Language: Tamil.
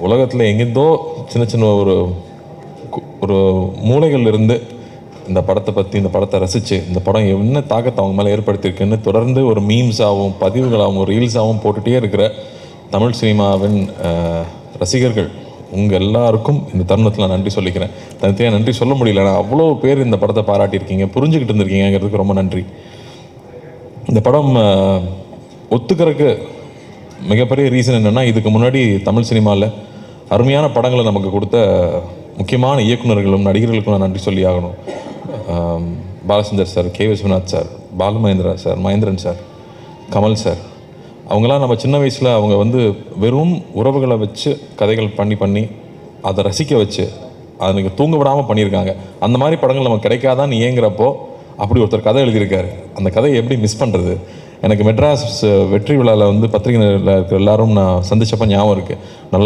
உலகத்தில் எங்கேருந்தோ சின்ன சின்ன ஒரு ஒரு மூளைகள் இருந்து இந்த படத்தை பற்றி இந்த படத்தை ரசித்து இந்த படம் என்ன தாக்கத்தை அவங்க மேலே ஏற்படுத்தியிருக்குன்னு தொடர்ந்து ஒரு மீம்ஸாகவும் பதிவுகளாகவும் ரீல்ஸாகவும் போட்டுகிட்டே இருக்கிற தமிழ் சினிமாவின் ரசிகர்கள் உங்கள் எல்லாருக்கும் இந்த தருணத்தில் நான் நன்றி சொல்லிக்கிறேன். தனித்தனியாக நன்றி சொல்ல முடியல. நான் அவ்வளோ பேர் இந்த படத்தை பாராட்டியிருக்கீங்க. புரிஞ்சுக்கிட்டு இருந்திருக்கீங்கிறதுக்கு ரொம்ப நன்றி. இந்த படம் ஒத்துக்கிறதுக்கு மிகப்பெரிய ரீசன் என்னென்னா இதுக்கு முன்னாடி தமிழ் சினிமாவில் அருமையான படங்களை நமக்கு கொடுத்த முக்கியமான இயக்குனர்களும் நடிகர்களுக்கும் நான் நன்றி சொல்லி ஆகணும். Balachander sir K Viswanath sir Balumahendra sir Mahendran sir Kamal sir. அவங்களாம் நம்ம சின்ன வயசில் அவங்க வந்து வெறும் உறவுகளை வச்சு கதைகள் பண்ணி பண்ணி அதை ரசிக்க வச்சு அதுக்கு தூங்க விடாமல் பண்ணியிருக்காங்க. அந்த மாதிரி படங்கள் நமக்கு கிடைக்காதான்னு ஏங்குறப்போ அப்படி ஒருத்தர் கதை எழுதியிருக்காரு. அந்த கதையை எப்படி மிஸ் பண்ணுறது எனக்கு மெட்ராஸ் வெற்றி விழாவில் வந்து பத்திரிகை இருக்கிற எல்லாரும் நான் சந்திச்சப்ப ஞாபகம் இருக்குது நல்லா